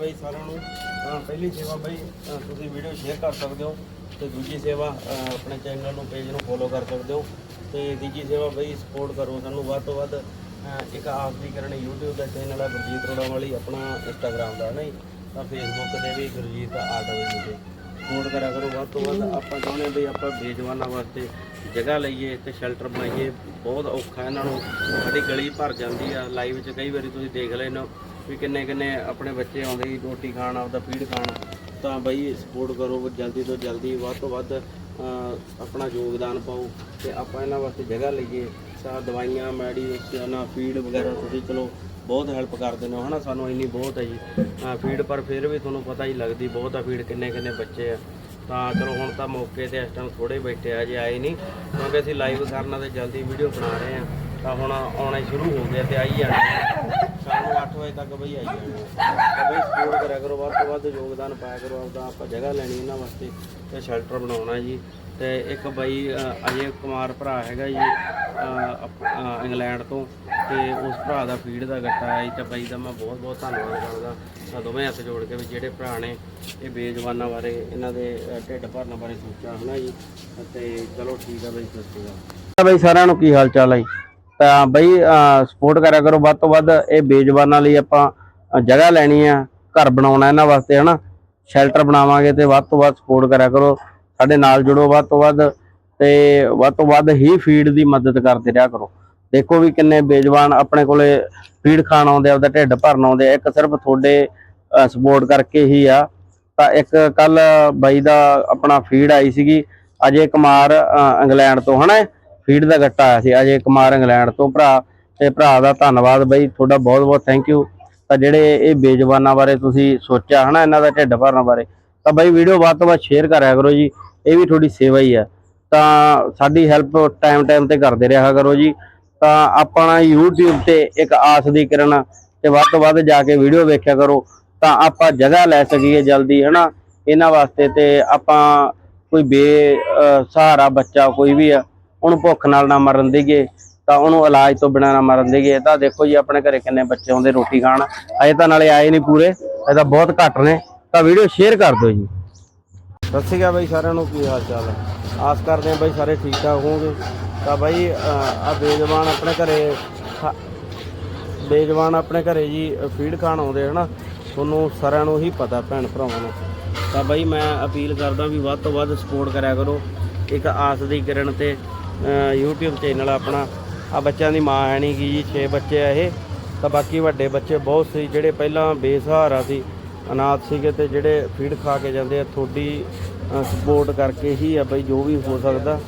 ਬਈ ਸਾਰਿਆਂ ਨੂੰ। ਪਹਿਲੀ ਸੇਵਾ ਬਈ ਤੁਸੀਂ ਵੀਡੀਓ ਸ਼ੇਅਰ ਕਰ ਸਕਦੇ ਹੋ ਤੇ ਦੂਜੀ ਸੇਵਾ ਆਪਣੇ ਚੈਨਲ ਨੂੰ ਪੇਜ ਨੂੰ ਫੋਲੋ ਕਰ ਸਕਦੇ ਹੋ। ਤੇ ਤੀਜੀ ਸੇਵਾ ਬਈ ਸਪੋਰਟ ਕਰੋ ਸਾਨੂੰ। ਵੱਧ ਤੋਂ ਵੱਧ ਇੱਕ ਇੱਕ ਆਖਰੀ ਕਰਨ YouTube ਦਾ ਚੈਨਲ ਹੈ ਗੁਰਜੀਤ ਰੋੜਾ ਵਾਲੀ ਆਪਣਾ Instagram ਦਾ, ਨਹੀਂ? ਤਾਂ Facebook ਤੇ ਵੀ ਗੁਰਜੀਤ ਆਰਟ ਵਾਲੀ ਤੇ ਸਪੋਰਟ ਕਰਿਆ ਕਰੋ। ਵੱਧ ਤੋਂ ਵੱਧ ਆਪਾਂ ਚਾਹੁੰਦੇ ਵੀ ਆਪਾਂ ਬੇਜਵਾਨਾਂ ਵਾਸਤੇ ਜਗ੍ਹਾ ਲਈਏ ਤੇ ਸ਼ੈਲਟਰ ਬਣਾਈਏ। ਬਹੁਤ ਔਖਾ ਇਹਨਾਂ ਨੂੰ। ਸਾਡੀ ਗਲੀ ਭਰ ਜਾਂਦੀ ਆ। ਲਾਈਵ 'ਚ ਕਈ ਵਾਰੀ ਤੁਸੀਂ ਦੇਖ ਲੈਣਾ ਵੀ ਕਿੰਨੇ ਕਿੰਨੇ ਆਪਣੇ ਬੱਚੇ ਆਉਂਦੇ ਜੀ, ਰੋਟੀ ਖਾਣ, ਆਪਦਾ ਫੀਡ ਖਾਣ, ਤਾਂ ਬਈ ਸਪੋਰਟ ਕਰੋ ਜਲਦੀ ਤੋਂ ਜਲਦੀ ਵੱਧ ਤੋਂ ਵੱਧ ਆਪਣਾ ਯੋਗਦਾਨ ਪਾਓ ਤੇ ਆਪਾਂ ਇਹਨਾਂ ਵਾਸਤੇ ਜਗ੍ਹਾ ਲਈਏ। ਤਾਂ ਦਵਾਈਆਂ ਮੈਡੀਸਨ ਫੀਡ ਵਗੈਰਾ ਤੁਸੀਂ ਚਲੋ ਬਹੁਤ ਹੈਲਪ ਕਰਦੇ ਨੇ, ਹਨਾ? ਸਾਨੂੰ ਇੰਨੀ ਬਹੁਤ ਹੈ ਜੀ। ਫੀਡ ਪਰ ਫਿਰ ਵੀ ਤੁਹਾਨੂੰ ਪਤਾ ਹੀ ਲੱਗਦੀ, ਬਹੁਤ ਆ ਫੀਡ ਕਿੰਨੇ ਕਿੰਨੇ ਬੱਚੇ ਆ। ਤਾਂ ਚਲੋ ਹੁਣ ਤਾਂ ਮੌਕੇ ਤੇ ਇਸ ਟਾਈਮ ਥੋੜੇ ਬੈਠੇ ਆ ਜੇ ਆਏ ਨਹੀਂ, ਕਿਉਂਕਿ ਅਸੀਂ ਲਾਈਵ ਕਰਨਾ ਤੇ ਜਲਦੀ ਵੀਡੀਓ ਬਣਾ ਰਹੇ ਆ। ਤਾਂ ਹੁਣ ਆਉਣਾ ਸ਼ੁਰੂ ਹੋ ਗਿਆ ਤੇ ਆਈ ਜਾਣਾ। ਵਜੇ ਤੱਕ ਬਈ ਆਈ ਜਾਣਾ ਬਈ ਸਪੋਰਟ ਕਰਿਆ ਕਰੋ ਵੱਧ ਤੋਂ ਵੱਧ ਯੋਗਦਾਨ ਪਾਇਆ ਕਰੋ ਆਪਦਾ ਆਪਾਂ ਜਗ੍ਹਾ ਲੈਣੀ ਇਹਨਾਂ ਵਾਸਤੇ ਤੇ ਸ਼ੈਲਟਰ ਬਣਾਉਣਾ ਜੀ। ਤੇ ਇੱਕ ਬਾਈ ਅਜੇ ਕੁਮਾਰ ਭਰਾ ਹੈਗਾ ਜੀ ਇੰਗਲੈਂਡ ਤੋਂ ਤੇ ਉਸ ਭਰਾ ਦਾ ਫੀਡ ਦਾ ਗੱਟਾ ਹੈ ਤੇ ਬਾਈ ਦਾ ਮੈਂ ਬਹੁਤ ਬਹੁਤ ਧੰਨਵਾਦ ਕਰਦਾ। ਤਾਂ ਦੋਵੇਂ ਹੱਥ ਜੋੜ ਕੇ ਵੀ ਜਿਹੜੇ ਭਰਾ ਨੇ ਇਹ ਬੇਜਵਾਨਾਂ ਬਾਰੇ ਇਹਨਾਂ ਦੇ ਢਿੱਡ ਭਰਨ ਬਾਰੇ ਸੋਚਿਆ ਹਨਾ ਜੀ। ਤੇ ਚਲੋ ਠੀਕ ਆ ਬਈ ਸਤਿ ਸ਼੍ਰੀ ਅਕਾਲ। ਬਈ ਸਾਰਿਆਂ ਨੂੰ ਕੀ ਹਾਲ ਚਾਲ ਹੈ ਜੀ? ਤਾਂ ਬਈ ਸਪੋਰਟ ਕਰਿਆ ਕਰੋ। ਵੱਧ ਤੋਂ ਵੱਧ ਇਹ ਬੇਜਵਾਨਾਂ ਲਈ ਆਪਾਂ ਜਗ੍ਹਾ ਲੈਣੀ ਆ, ਘਰ ਬਣਾਉਣਾ ਇਹਨਾਂ ਵਾਸਤੇ, ਹਨਾ? ਸ਼ੈਲਟਰ ਬਣਾਵਾਂਗੇ ਤੇ ਵੱਧ ਤੋਂ ਵੱਧ ਸਪੋਰਟ ਕਰਿਆ ਕਰੋ। ਸਾਡੇ ਨਾਲ ਜੁੜੋ ਵੱਧ ਤੋਂ ਵੱਧ ਤੇ ਵੱਧ ਤੋਂ ਵੱਧ ਹੀ ਫੀਡ ਦੀ ਮਦਦ ਕਰਦੇ ਰਿਹਾ ਕਰੋ। ਦੇਖੋ ਵੀ ਕਿੰਨੇ ਬੇਜ਼ਬਾਨ ਆਪਣੇ ਕੋਲੇ ਫੀਡ ਖਾਣ ਆਉਂਦੇ ਆ ਉਹਦਾ ਢਿੱਡ ਭਰਨ ਆਉਂਦੇ ਆ। ਇੱਕ ਸਿਰਫ ਤੁਹਾਡੇ ਸਪੋਰਟ ਕਰਕੇ ਹੀ ਆ। ਤਾਂ ਇੱਕ ਕੱਲ ਬਾਈ ਦਾ ਆਪਣਾ ਫੀਡ ਆਈ ਸੀਗੀ, ਅਜੇ ਕੁਮਾਰ ਇੰਗਲੈਂਡ ਤੋਂ, ਹਨਾ? ਫੀਡ ਦਾ ਗੱਟਾ ਆਇਆ ਸੀ। ਅਜੇ ਕੁਮਾਰ ਇੰਗਲੈਂਡ ਤੋਂ ਭਰਾ ਤੇ ਭਰਾ ਦਾ ਧੰਨਵਾਦ ਬਾਈ, ਤੁਹਾਡਾ ਬਹੁਤ ਬਹੁਤ ਥੈਂਕ ਯੂ ਤਾਂ ਜਿਹੜੇ ਇਹ ਬੇਜਵਾਨਾਂ ਬਾਰੇ ਤੁਸੀਂ ਸੋਚਿਆ ਹਨਾ, ਇਹਨਾਂ ਦਾ ਢਿੱਡ ਭਰਨ ਬਾਰੇ, ਤਾਂ ਬਾਈ ਵੀਡੀਓ ਵੱਧ ਤੋਂ ਵੱਧ ਸ਼ੇਅਰ ਕਰਿਆ ਕਰੋ ਜੀ, ਇਹ ਵੀ ਤੁਹਾਡੀ ਸੇਵਾ ਹੀ ਆ। ਤਾਂ ਸਾਡੀ ਹੈਲਪ ਟਾਈਮ ਟਾਈਮ ਤੇ ਕਰਦੇ ਰਿਹਾ ਕਰੋ ਜੀ। ਤਾਂ ਆਪਣਾ YouTube ਤੇ ਇੱਕ ਆਸ ਦੀ ਕਿਰਨ ਤੇ ਵੱਧ ਤੋਂ ਵੱਧ ਜਾ ਕੇ ਵੀਡੀਓ ਵੇਖਿਆ ਕਰੋ। ਤਾਂ ਆਪਾਂ ਜਗ੍ਹਾ ਲੈ ਸਕੀਏ ਜਲਦੀ, ਹਨਾ। ਇਹਨਾਂ ਵਾਸਤੇ ਤੇ ਆਪਾਂ ਕੋਈ ਬੇ ਸਹਾਰਾ ਬੱਚਾ ਕੋਈ ਵੀ ਆ ਉਹਨੂੰ ਭੁੱਖ ਨਾਲ ਨਾ ਮਰਨ ਦੇਈਏ, ਤਾਂ ਉਹਨੂੰ ਇਲਾਜ ਤੋਂ ਬਿਨਾਂ ਨਾ ਮਰਨ ਦੇਈਏ। ਤਾਂ ਦੇਖੋ ਜੀ, ਆਪਣੇ ਘਰੇ ਕਿੰਨੇ ਬੱਚੇ ਆਉਂਦੇ ਰੋਟੀ ਖਾਣ। ਅਜੇ ਤਾਂ ਨਾਲੇ ਆਏ ਨਹੀਂ ਪੂਰੇ ਇਹ ਤਾਂ ਬਹੁਤ ਘੱਟ ਨੇ। ਤਾਂ ਵੀਡੀਓ ਸ਼ੇਅਰ ਕਰ ਦਿਓ ਜੀ। ਸਤਿ ਸ਼੍ਰੀ ਅਕਾਲ ਬਾਈ, ਸਾਰਿਆਂ ਨੂੰ ਕੀ ਹਾਲ ਚਾਲ ਹੈ ਆਸ ਕਰਦੇ ਹਾਂ ਬਾਈ ਸਾਰੇ ਠੀਕ ਠਾਕ ਹੋਵੋਗੇ। ਤਾਂ ਬਾਈ ਆ ਬੇਜਵਾਨ ਆਪਣੇ ਘਰੇ ਖਾ- ਬੇਜਵਾਨ ਆਪਣੇ ਘਰੇ ਜੀ ਫੀਡ ਖਾਣ ਆਉਂਦੇ ਹਨਾ? ਤੁਹਾਨੂੰ ਸਾਰਿਆਂ ਨੂੰ ਹੀ ਪਤਾ, ਭੈਣ ਭਰਾਵਾਂ ਨੂੰ। ਤਾਂ ਬਾਈ, ਮੈਂ ਅਪੀਲ ਕਰਦਾ ਵੀ ਵੱਧ ਤੋਂ ਵੱਧ ਸਪੋਰਟ ਕਰਿਆ ਕਰੋ। ਇੱਕ ਆਸ ਦੀ ਕਿਰਨ ਤੇ YouTube ਚੈਨਲ ਆਪਣਾ। ਆ ਬੱਚਿਆਂ ਦੀ ਮਾਂ ਹੈ ਨਹੀਂ ਗੀ ਜੀ 6 ਬੱਚੇ ਆ ਇਹ। ਤਾਂ ਬਾਕੀ ਵੱਡੇ ਬੱਚੇ ਬਹੁਤ ਸੀ, ਜਿਹੜੇ ਪਹਿਲਾਂ ਬੇਸਹਾਰਾ ਸੀ, ਅਨਾਥ ਸੀਗੇ ਤੇ ਜਿਹੜੇ ਫੀਡ ਖਾ ਕੇ ਜਾਂਦੇ ਆ, ਤੁਹਾਡੀ ਸਪੋਰਟ ਕਰਕੇ ਹੀ ਆ ਬਈ ਜੋ ਵੀ ਹੋ ਸਕਦਾ।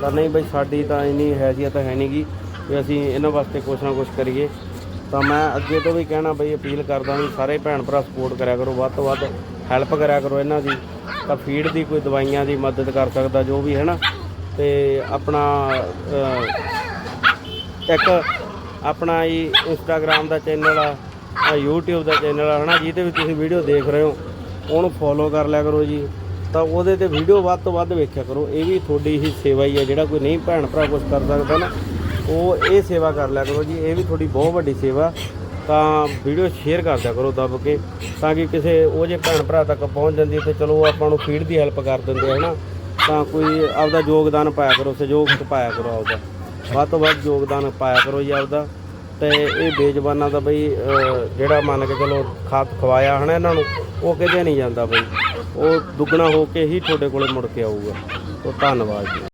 ਤਾਂ ਨਹੀਂ ਬਈ ਸਾਡੀ ਤਾਂ ਇੰਨੀ ਹੈਸੀਅਤ ਹੈ ਨਹੀਂ ਗੀ ਕਿ ਅਸੀਂ ਇਹਨਾਂ ਵਾਸਤੇ ਕੁਛ ਨਾ ਕੁਛ ਕਰੀਏ। ਤਾਂ ਮੈਂ ਅੱਗੇ ਤੋਂ ਵੀ ਕਹਿਣਾ ਬਈ ਅਪੀਲ ਕਰਦਾ ਵੀ ਸਾਰੇ ਭੈਣ ਭਰਾ ਸਪੋਰਟ ਕਰਿਆ ਕਰੋ, ਵੱਧ ਤੋਂ ਵੱਧ ਹੈਲਪ ਕਰਿਆ ਕਰੋ ਇਹਨਾਂ ਦੀ। ਤਾਂ ਫੀਡ ਦੀ ਕੋਈ ਦਵਾਈਆਂ ਦੀ ਮਦਦ ਕਰ ਸਕਦਾ, ਜੋ ਵੀ ਹੈ ਨਾ। ਤੇ ਆਪਣਾ ਇੱਕ ਆਪਣਾ ਹੀ ਇੰਸਟਾਗ੍ਰam ਦਾ ਚੈਨਲ ਆ ਆਹ YouTube ਦਾ ਚੈਨਲ ਆ, ਹਨਾ ਜਿਹਦੇ ਵਿੱਚ ਤੁਸੀਂ ਵੀਡੀਓ ਦੇਖ ਰਹੇ ਹੋ। ਉਹਨੂੰ ਫੋਲੋ ਕਰ ਲਿਆ ਕਰੋ ਜੀ। ਤਾਂ ਉਹਦੇ ਤੇ ਵੀਡੀਓ ਵੱਧ ਤੋਂ ਵੱਧ ਵੇਖਿਆ ਕਰੋ। ਇਹ ਵੀ ਤੁਹਾਡੀ ਹੀ ਸੇਵਾ ਹੀ ਹੈ ਜਿਹੜਾ ਕੋਈ ਨਹੀਂ ਭੈਣ ਭਰਾ ਕੁਝ ਕਰ ਸਕਦਾ ਨਾ, ਉਹ ਇਹ ਸੇਵਾ ਕਰ ਲਿਆ ਕਰੋ ਜੀ। ਇਹ ਵੀ ਤੁਹਾਡੀ ਬਹੁਤ ਵੱਡੀ ਸੇਵਾ। ਤਾਂ ਵੀਡੀਓ ਸ਼ੇਅਰ ਕਰ ਦਿਆ ਕਰੋ ਦੱਬ ਕੇ, ਤਾਂ ਕਿ ਕਿਸੇ ਉਹ ਜੇ ਭੈਣ ਭਰਾ ਤੱਕ ਪਹੁੰਚ ਜਾਂਦੀ ਹੈ ਤੇ ਚਲੋ ਉਹ ਆਪਾਂ ਨੂੰ ਫੀਡ ਦੀ ਹੈਲਪ ਕਰ ਦਿੰਦੇ ਆ, ਹਨਾ? ਤਾਂ ਕੋਈ ਆਪਦਾ ਯੋਗਦਾਨ ਪਾਇਆ ਕਰੋ, ਸਹਿਯੋਗ ਚ ਪਾਇਆ ਕਰੋ ਆਪਦਾ। ਵੱਧ ਤੋਂ ਵੱਧ ਯੋਗਦਾਨ ਪਾਇਆ ਕਰੋ ਜੀ ਆਪਦਾ। ਤੇ ਇਹ ਬੇਜ਼ਬਾਨਾਂ ਦਾ ਬਈ ਜਿਹੜਾ ਮੰਨ ਕੇ ਚਲੋ ਖਾਤ ਖਵਾਇਆ ਹਨਾ ਇਹਨਾਂ ਨੂੰ, ਉਹ ਕਿਤੇ ਨਹੀਂ ਜਾਂਦਾ ਬਈ। ਉਹ ਦੁੱਗਣਾ ਹੋ ਕੇ ਹੀ ਤੁਹਾਡੇ ਕੋਲੇ ਮੁੜ ਕੇ ਆਊਗਾ। ਤੋਂ ਧੰਨਵਾਦ ਜੀ।